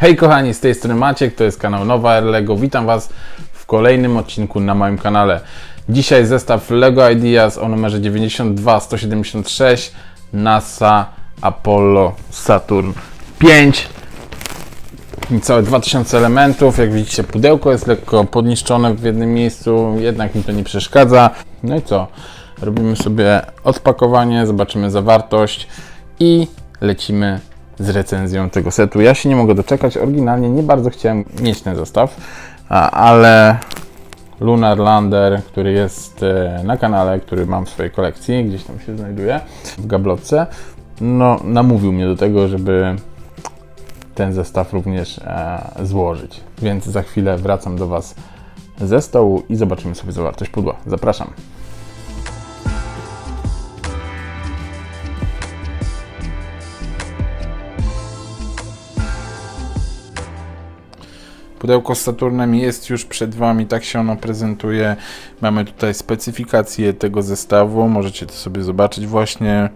Hej kochani, z tej strony Maciek, to jest kanał Nowa Lego. Witam Was w kolejnym odcinku na moim kanale. Dzisiaj zestaw Lego Ideas o numerze 92176 NASA Apollo Saturn 5. Niecałe 2000 elementów. Jak widzicie, pudełko jest lekko podniszczone w jednym miejscu, jednak mi to nie przeszkadza. No i co? Robimy sobie odpakowanie, zobaczymy zawartość i lecimy z recenzją tego setu. Ja się nie mogę doczekać. Oryginalnie nie bardzo chciałem mieć ten zestaw, ale Lunar Lander, który jest e, na kanale, który mam w swojej kolekcji, gdzieś tam się znajduje w gablotce, no namówił mnie do tego, żeby ten zestaw również e, złożyć. Więc za chwilę wracam do Was ze stołu i zobaczymy sobie zawartość pudła. Zapraszam. Pudełko z Saturnem jest już przed Wami, tak się ono prezentuje. Mamy tutaj specyfikację tego zestawu, możecie to sobie zobaczyć właśnie.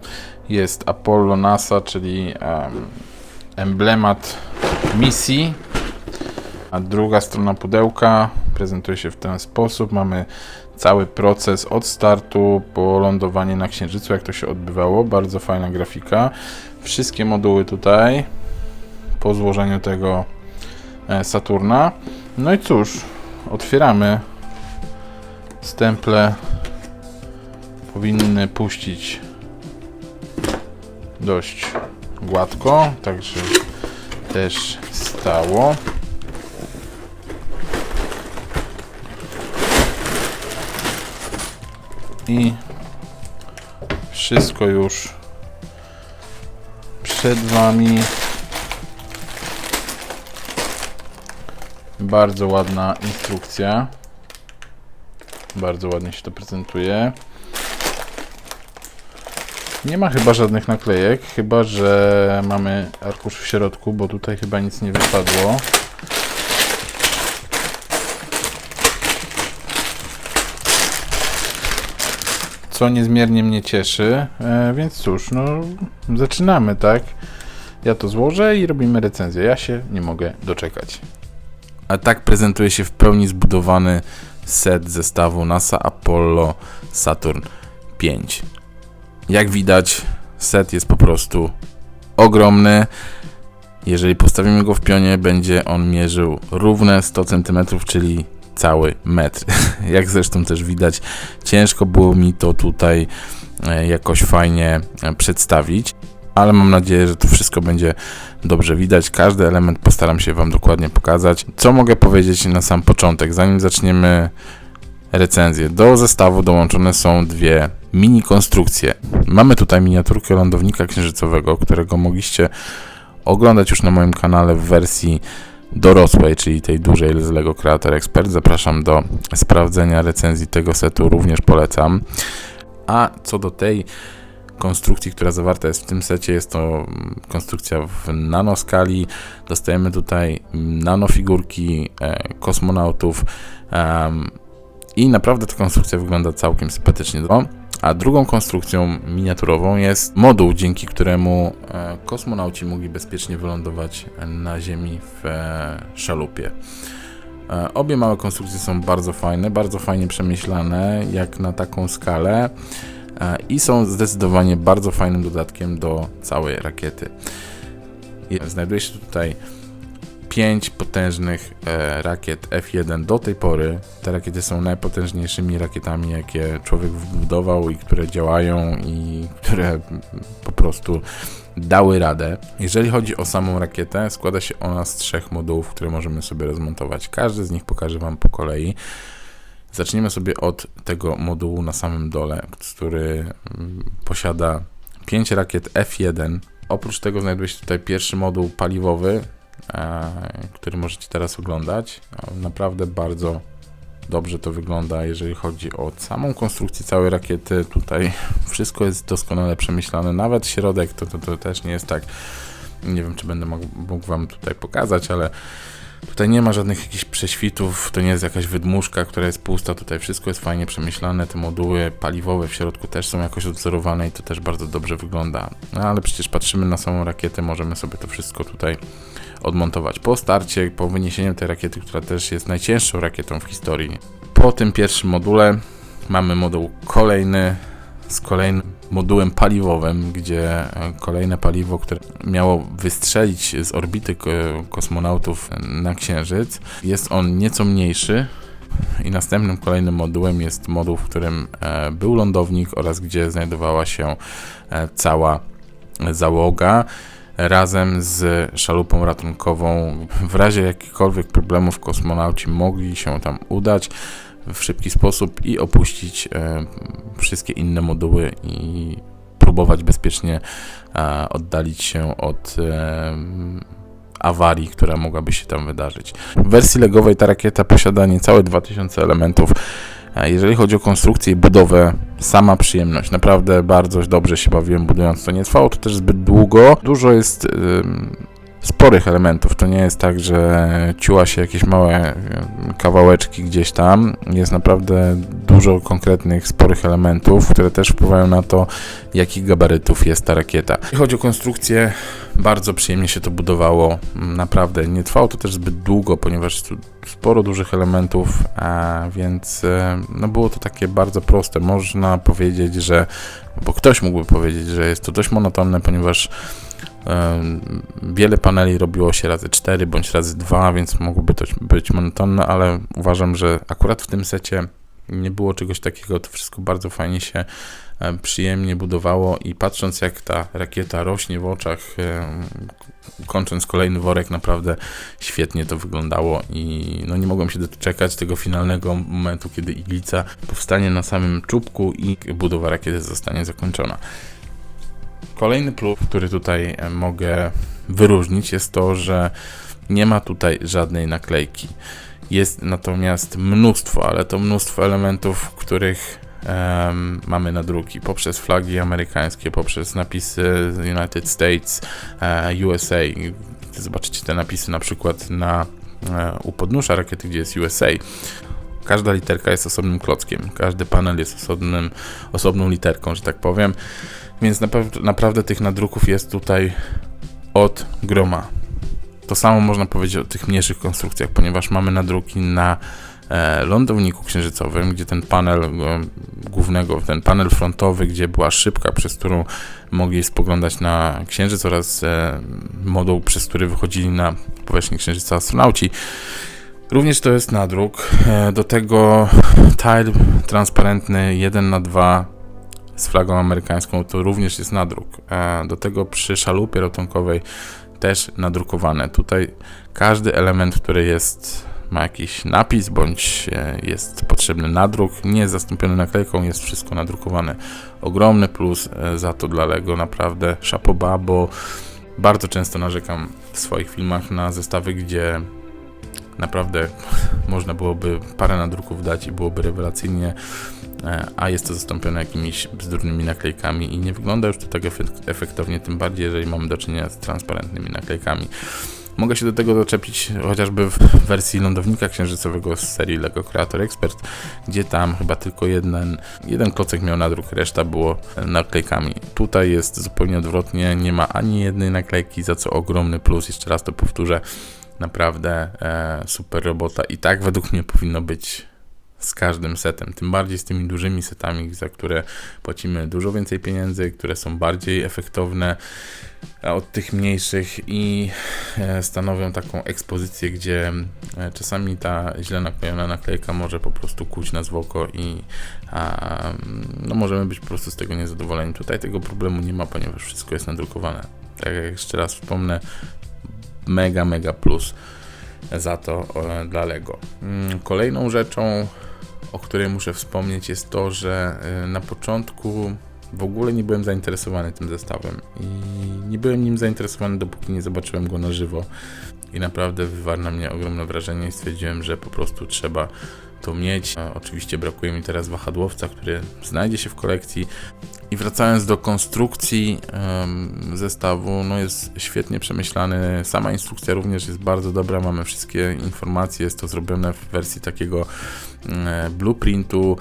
Jest Apollo NASA, czyli em, emblemat misji. A druga strona pudełka prezentuje się w ten sposób. Mamy cały proces od startu po lądowanie na Księżycu, jak to się odbywało. Bardzo fajna grafika. Wszystkie moduły tutaj po złożeniu tego Saturna. No i cóż, otwieramy. Stemple powinny puścić dość gładko, także też stało. I wszystko już przed Wami. Bardzo ładna instrukcja. Bardzo ładnie się to prezentuje. Nie ma chyba żadnych naklejek, chyba że mamy arkusz w środku, bo tutaj chyba nic nie wypadło. Co niezmiernie mnie cieszy, e, więc cóż, no zaczynamy, tak? Ja to złożę i robimy recenzję. Ja się nie mogę doczekać. A tak prezentuje się w pełni zbudowany set zestawu NASA Apollo Saturn 5. Jak widać, set jest po prostu ogromny. Jeżeli postawimy go w pionie, będzie on mierzył równe 100 cm, czyli cały metr. Jak zresztą też widać, ciężko było mi to tutaj e, jakoś fajnie e, przedstawić, ale mam nadzieję, że to wszystko będzie dobrze widać. Każdy element postaram się Wam dokładnie pokazać. Co mogę powiedzieć na sam początek, zanim zaczniemy recenzję. Do zestawu dołączone są dwie mini konstrukcje. Mamy tutaj miniaturkę lądownika księżycowego, którego mogliście oglądać już na moim kanale w wersji dorosłej, czyli tej dużej z LEGO Creator Expert. Zapraszam do sprawdzenia recenzji tego setu, również polecam. A co do tej konstrukcji, która zawarta jest w tym secie, jest to mm, konstrukcja w nanoskali. Dostajemy tutaj nanofigurki e, kosmonautów. em, i naprawdę ta konstrukcja wygląda całkiem sympatycznie. A drugą konstrukcją miniaturową jest moduł, dzięki któremu e, kosmonauci mogli bezpiecznie wylądować na Ziemi w e, szalupie. E, Obie małe konstrukcje są bardzo fajne, bardzo fajnie przemyślane, jak na taką skalę e, i są zdecydowanie bardzo fajnym dodatkiem do całej rakiety. Znajduje się tutaj pięć potężnych e, rakiet F1 do tej pory. Te rakiety są najpotężniejszymi rakietami, jakie człowiek wbudował i które działają i które po prostu dały radę. Jeżeli chodzi o samą rakietę, składa się ona z trzech modułów, które możemy sobie rozmontować. Każdy z nich pokażę Wam po kolei. Zaczniemy sobie od tego modułu na samym dole, który mm, posiada 5 rakiet F1. Oprócz tego znajduje się tutaj pierwszy moduł paliwowy, e, który możecie teraz oglądać. Naprawdę bardzo dobrze to wygląda, jeżeli chodzi o samą konstrukcję całej rakiety. Tutaj wszystko jest doskonale przemyślane, nawet środek to, to, to też nie jest tak. Nie wiem, czy będę mógł, mógł Wam tutaj pokazać, ale Tutaj nie ma żadnych jakichś prześwitów, to nie jest jakaś wydmuszka, która jest pusta, tutaj wszystko jest fajnie przemyślane, te moduły paliwowe w środku też są jakoś odwzorowane i to też bardzo dobrze wygląda. No ale przecież patrzymy na samą rakietę, możemy sobie to wszystko tutaj odmontować. Po starcie, po wyniesieniu tej rakiety, która też jest najcięższą rakietą w historii, po tym pierwszym module mamy moduł kolejny z kolejnym modułem paliwowym, gdzie e, kolejne paliwo, które miało wystrzelić z orbity ko- kosmonautów na Księżyc, jest on nieco mniejszy. I następnym kolejnym modułem jest moduł, w którym e, był lądownik oraz gdzie znajdowała się e, cała załoga razem z szalupą ratunkową. W razie jakichkolwiek problemów kosmonauci mogli się tam udać w szybki sposób i opuścić e, wszystkie inne moduły i próbować bezpiecznie e, oddalić się od e, awarii, która mogłaby się tam wydarzyć. W wersji legowej ta rakieta posiada niecałe 2000 elementów. Jeżeli chodzi o konstrukcję i budowę, sama przyjemność. Naprawdę bardzo dobrze się bawiłem budując to. Nie trwało to też zbyt długo. Dużo jest sporych elementów. To nie jest tak, że ciła się jakieś małe ym, kawałeczki gdzieś tam. Jest naprawdę dużo konkretnych, sporych elementów, które też wpływają na to, jakich gabarytów jest ta rakieta. Jeśli chodzi o konstrukcję, bardzo przyjemnie się to budowało. Naprawdę nie trwało to też zbyt długo, ponieważ sporo dużych elementów, więc e, no było to takie bardzo proste. Można powiedzieć, że, bo ktoś mógłby powiedzieć, że jest to dość monotonne, ponieważ e, wiele paneli robiło się razy 4 bądź razy 2, więc mogłoby to być monotonne, ale uważam, że akurat w tym secie nie było czegoś takiego, to wszystko bardzo fajnie się przyjemnie budowało i patrząc jak ta rakieta rośnie w oczach, kończąc kolejny worek, naprawdę świetnie to wyglądało i no nie mogłem się doczekać tego finalnego momentu, kiedy iglica powstanie na samym czubku i budowa rakiety zostanie zakończona. Kolejny plus, który tutaj e, mogę wyróżnić jest to, że nie ma tutaj żadnej naklejki. Jest natomiast mnóstwo, ale to mnóstwo elementów, których em, mamy nadruki poprzez flagi amerykańskie, poprzez napisy United States, e, USA. Zobaczycie te napisy na przykład na, e, u podnóża rakiety, gdzie jest USA. Każda literka jest osobnym klockiem, każdy panel jest osobnym, osobną literką, że tak powiem. Więc naprawdę, tych nadruków jest tutaj od groma. To samo można powiedzieć o tych mniejszych konstrukcjach, ponieważ mamy nadruki na e, lądowniku księżycowym, gdzie ten panel e, głównego, ten panel frontowy, gdzie była szybka, przez którą mogli spoglądać na księżyc oraz e, moduł, przez który wychodzili na powierzchnię księżyca astronauci. Również to jest nadruk. E, do tego tile transparentny 1 na 2 z flagą amerykańską to również jest nadruk. E, Do tego przy szalupie ratunkowej też nadrukowane. Tutaj każdy element, który jest, ma jakiś napis bądź e, jest potrzebny nadruk, nie jest zastąpiony naklejką, jest wszystko nadrukowane. Ogromny plus za to dla Lego, naprawdę szapoba, bo bardzo często narzekam w swoich filmach na zestawy, gdzie naprawdę można byłoby parę nadruków dać i byłoby rewelacyjnie e, a jest to zastąpione jakimiś bzdurnymi naklejkami i nie wygląda już to tak efek- efektownie, tym bardziej jeżeli mamy do czynienia z transparentnymi naklejkami. Mogę się do tego doczepić chociażby w wersji lądownika księżycowego z serii LEGO Creator Expert, gdzie tam chyba tylko jeden, jeden klocek miał nadruk, reszta było naklejkami. Tutaj jest zupełnie odwrotnie, nie ma ani jednej naklejki, za co ogromny plus, jeszcze raz to powtórzę, naprawdę e, super robota i tak według mnie powinno być z każdym setem, tym bardziej z tymi dużymi setami, za które płacimy dużo więcej pieniędzy, które są bardziej efektowne e, od tych mniejszych i e, stanowią taką ekspozycję, gdzie e, czasami ta źle naklejona naklejka może po prostu kuć nas w oko i a, no możemy być po prostu z tego niezadowoleni. Tutaj tego problemu nie ma, ponieważ wszystko jest nadrukowane. Tak jak jeszcze raz wspomnę, mega, mega plus za to e, dla Lego. Mm, Kolejną rzeczą, o której muszę wspomnieć, jest to, że e, na początku w ogóle nie byłem zainteresowany tym zestawem i nie byłem nim zainteresowany, dopóki nie zobaczyłem go na żywo. I naprawdę wywarł na mnie ogromne wrażenie i stwierdziłem, że po prostu trzeba to mieć. E, Oczywiście brakuje mi teraz wahadłowca, który znajdzie się w kolekcji I wracając do konstrukcji em, zestawu, no jest świetnie przemyślany. Sama instrukcja również jest bardzo dobra. Mamy wszystkie informacje. Jest to zrobione w wersji takiego e, blueprintu.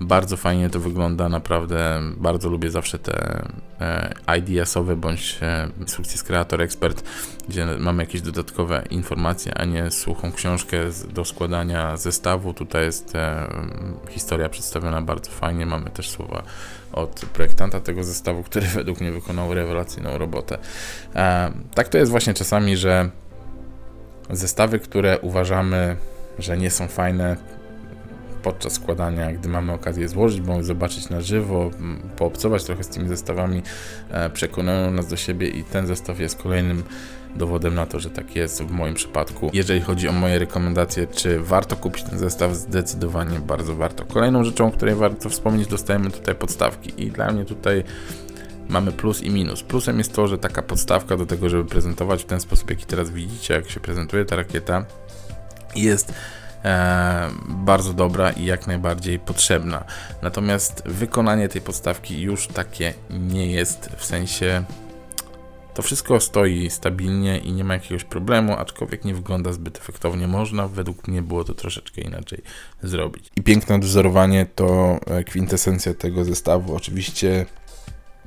Bardzo fajnie to wygląda, naprawdę bardzo lubię zawsze te e, bądź e, instrukcje z Creator Expert, gdzie mamy jakieś dodatkowe informacje, a nie suchą książkę z, do składania zestawu. Tutaj jest e, historia przedstawiona bardzo fajnie, mamy też słowa od projektanta tego zestawu, który według mnie wykonał rewelacyjną robotę. E, tak to jest właśnie czasami, że zestawy, które uważamy, że nie są fajne, podczas składania, gdy mamy okazję złożyć, bądź zobaczyć na żywo, poobcować trochę z tymi zestawami, e, przekonują nas do siebie i ten zestaw jest kolejnym dowodem na to, że tak jest w moim przypadku. Jeżeli chodzi o moje rekomendacje, czy warto kupić ten zestaw, zdecydowanie bardzo warto. Kolejną rzeczą, o której warto wspomnieć, dostajemy tutaj podstawki i dla mnie tutaj mamy plus i minus. Plusem jest to, że taka podstawka do tego, żeby prezentować w ten sposób, jaki teraz widzicie, jak się prezentuje ta rakieta, jest e, bardzo dobra i jak najbardziej potrzebna. Natomiast wykonanie tej podstawki już takie nie jest, w sensie to wszystko stoi stabilnie i nie ma jakiegoś problemu, aczkolwiek nie wygląda zbyt efektownie. Można, według mnie było to troszeczkę inaczej zrobić. I piękne dozorowanie to e, kwintesencja tego zestawu. Oczywiście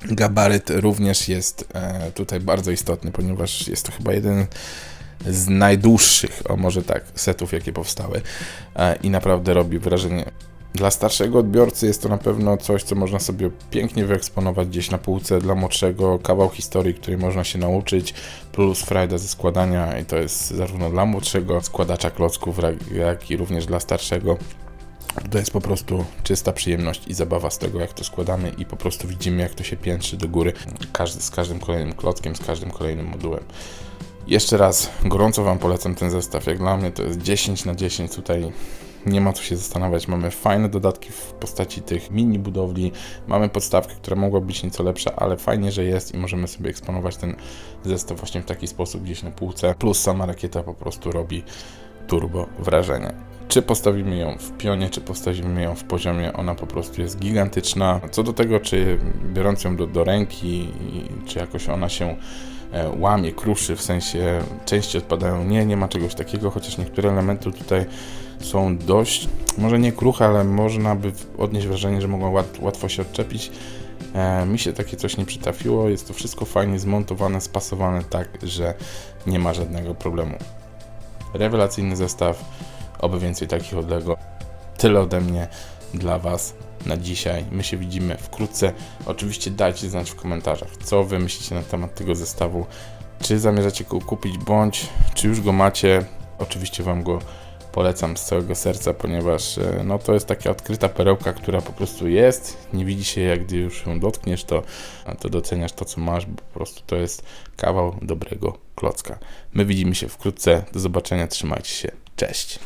gabaryt również jest e, tutaj bardzo istotny, ponieważ jest to chyba jeden z najdłuższych, o może tak, setów, jakie powstały e, i naprawdę robi wrażenie. Dla starszego odbiorcy jest to na pewno coś, co można sobie pięknie wyeksponować gdzieś na półce, dla młodszego kawał historii, której można się nauczyć, plus frajda ze składania i to jest zarówno dla młodszego składacza klocków, jak i również dla starszego. To jest po prostu czysta przyjemność i zabawa z tego, jak to składamy i po prostu widzimy, jak to się piętrzy do góry każdy, z każdym kolejnym klockiem, z każdym kolejnym modułem. Jeszcze raz gorąco Wam polecam ten zestaw. Jak dla mnie to jest 10 na 10 tutaj. Nie ma co się zastanawiać. Mamy fajne dodatki w postaci tych mini budowli. Mamy podstawkę, która mogła być nieco lepsza, ale fajnie, że jest i możemy sobie eksponować ten zestaw właśnie w taki sposób gdzieś na półce. Plus sama rakieta po prostu robi turbo wrażenie. Czy postawimy ją w pionie, czy postawimy ją w poziomie, ona po prostu jest gigantyczna. Co do tego, czy biorąc ją do, do ręki, czy jakoś ona się łamie, kruszy, w sensie części odpadają, nie, nie ma czegoś takiego, chociaż niektóre elementy tutaj są dość, może nie kruche, ale można by odnieść wrażenie, że mogą łat, łatwo się odczepić. E, mi się takie coś nie przytrafiło, jest to wszystko fajnie zmontowane, spasowane tak, że nie ma żadnego problemu. Rewelacyjny zestaw, oby więcej takich od Lego. Tyle ode mnie dla Was na dzisiaj. My się widzimy wkrótce. Oczywiście dajcie znać w komentarzach, co Wy myślicie na temat tego zestawu. Czy zamierzacie go kupić, bądź czy już go macie. Oczywiście Wam go polecam z całego serca, ponieważ e, no, to jest taka odkryta perełka, która po prostu jest. Nie widzi się, jak gdy już ją dotkniesz, to, to doceniasz to, co masz, bo po prostu to jest kawał dobrego klocka. My widzimy się wkrótce. Do zobaczenia, trzymajcie się. Cześć.